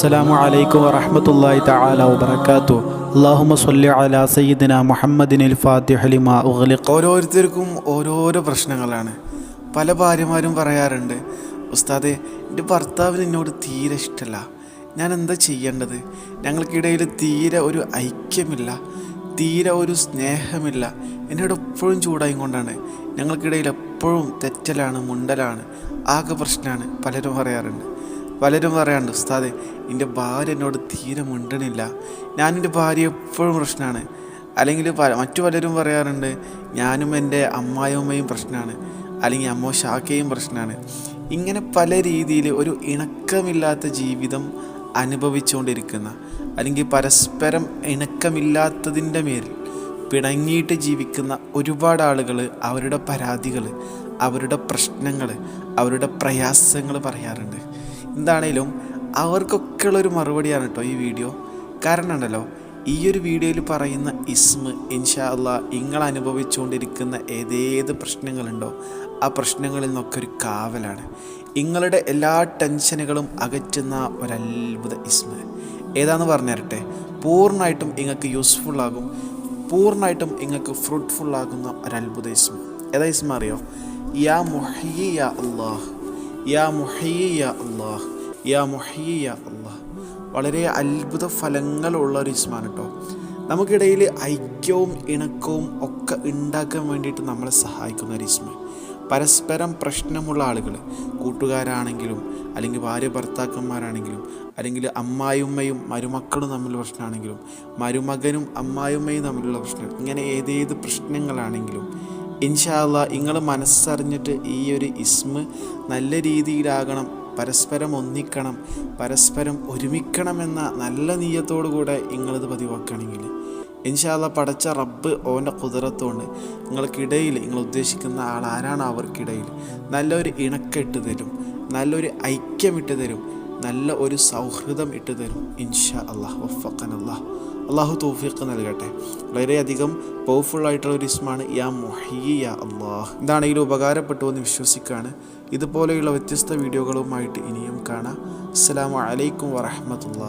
അസ്സലാമു അലൈക്കും വറഹ്മത്തുള്ളാഹി തആല വബറകാതു അല്ലാഹുമ്മ സ്വല്ലി അലാ സയ്യിദിന മുഹമ്മദിനിൽ ഫാത്തിഹ ലിമാ ഉഗ്ലിഖ. ഓരോരുത്തർക്കും ഓരോരോ പ്രശ്നങ്ങളാണ്. പല ഭാര്യമാരും പറയാറുണ്ട് ഉസ്താദെ എന്റെ ഭർത്താവിന് എന്നോട് തീരെ ഇഷ്ടമല്ല ഞാൻ എന്താ ചെയ്യേണ്ടത്? ഞങ്ങൾക്കിടയിൽ തീരെ ഒരു ഐക്യമില്ല തീരെ ഒരു സ്നേഹമില്ല. എന്നോട് എപ്പോഴും ചൂടായി കൊണ്ടാണ്. ഞങ്ങൾക്കിടയിൽ എപ്പോഴും തെറ്റലാണ് മുണ്ടലാണ് ആകെ പ്രശ്നമാണ്. പലരും പറയാറുണ്ട്. പലരും പറയാണ്ട് ഉസ്താദ് എന്റെ ഭാര്യ എന്നോട് തീരെ മുണ്ടണില്ല. ഞാൻ ഭാര്യ എപ്പോഴും പ്രശ്നമാണ് അല്ലെങ്കിൽ മറ്റു പലരും പറയാറുണ്ട് ഞാനും എന്റെ അമ്മായിയമ്മയും പ്രശ്നമാണ് അല്ലെങ്കിൽ അമ്മോ ഷാക്കയും പ്രശ്നമാണ് ഇങ്ങനെ പല രീതിയിൽ ഒരു ഇണക്കമില്ലാത്ത ജീവിതം അനുഭവിച്ചുകൊണ്ടിരിക്കുന്ന അല്ലെങ്കിൽ പരസ്പരം ഇണക്കമില്ലാത്തതിന്റെ മേൽ പിണങ്ങിയിട്ട് ജീവിക്കുന്ന ഒരുപാട് ആളുകൾ അവരുടെ പരാതികൾ അവരുടെ പ്രശ്നങ്ങൾ അവരുടെ പ്രയാസങ്ങൾ പറയാറുണ്ട്. എന്താണേലും അവർക്കൊക്കെയുള്ള ഒരു മറുപടിയാണ് കേട്ടോ ഈ വീഡിയോ. കാരണം ഉണ്ടല്ലോ ഈ ഒരു വീഡിയോയിൽ പറയുന്ന ഇസ്മ ഇൻഷാ അള്ളാ നിങ്ങൾ അനുഭവിച്ചുകൊണ്ടിരിക്കുന്ന ഏതേത് പ്രശ്നങ്ങളുണ്ടോ ആ പ്രശ്നങ്ങളിൽ നിന്നൊക്കെ ഒരു കാവലാണ്. നിങ്ങളുടെ എല്ലാ ടെൻഷനുകളും അകറ്റുന്ന ഒരത്ഭുത ഇസ്മ. ഏതാന്ന് പറഞ്ഞു തരട്ടെ പൂർണമായിട്ടും നിങ്ങൾക്ക് യൂസ്ഫുള്ളാകും പൂർണമായിട്ടും നിങ്ങൾക്ക് ഫ്രൂട്ട്ഫുള്ളാകുന്ന ഒരത്ഭുത ഇസ്മ. ഏതാ ഇസ്മ അറിയോ? യാ മൊഹിയ യാ അള്ളാഹ് യാ യാ വളരെ അത്ഭുത ഫലങ്ങളുള്ള ഒരു ഇസ്മാണ് കേട്ടോ നമുക്കിടയിൽ ഐക്യവും ഇണക്കവും ഒക്കെ ഉണ്ടാക്കാൻ വേണ്ടിയിട്ട് നമ്മളെ സഹായിക്കുന്ന ഒരു ഇസ്മ പരസ്പരം പ്രശ്നമുള്ള ആളുകൾ കൂട്ടുകാരാണെങ്കിലും അല്ലെങ്കിൽ ഭാര്യ ഭർത്താക്കന്മാരാണെങ്കിലും അല്ലെങ്കിൽ അമ്മായിയമ്മയും മരുമക്കളും തമ്മിലുള്ള പ്രശ്നമാണെങ്കിലും മരുമകനും അമ്മായിയമ്മയും തമ്മിലുള്ള പ്രശ്നം ഇങ്ങനെ ഏതേത് പ്രശ്നങ്ങളാണെങ്കിലും ഇൻഷാല്ല നിങ്ങൾ മനസ്സറിഞ്ഞിട്ട് ഈ ഒരു ഇസ്മ നല്ല രീതിയിലാകണം പരസ്പരം ഒന്നിക്കണം പരസ്പരം ഒരുമിക്കണമെന്ന നല്ല നീയത്തോടു കൂടെ നിങ്ങളിത് പതിവാക്കുകയാണെങ്കിൽ ഇൻഷാല്ല പടച്ച റബ്ബ് ഓന്റെ കുതിരത്തോണ്ട് നിങ്ങൾക്കിടയിൽ നിങ്ങൾ ഉദ്ദേശിക്കുന്ന ആൾ ആരാണ് അവർക്കിടയിൽ നല്ലൊരു ഇണക്കെട്ട് തരും നല്ലൊരു ഐക്യം ഇട്ട് തരും നല്ല ഒരു സൗഹൃദം ഇട്ട് തരും. ഇൻഷാ അള്ളാഹ് വഫക്കൻ അള്ളാഹ് അള്ളാഹു തൗഫീഖ് നൽകട്ടെ. വളരെയധികം പവർഫുൾ ആയിട്ടുള്ള ഒരു ഇസ്മാണ് യാ മൊഹിയ യാ അള്ളാഹ് ഇതാണെങ്കിലും ഉപകാരപ്പെട്ടു എന്ന് വിശ്വസിക്കുകയാണ്. ഇതുപോലെയുള്ള വ്യത്യസ്ത വീഡിയോകളുമായിട്ട് ഇനിയും കാണാം. അസ്സലാമു അലൈക്കും വറഹമത്തുള്ള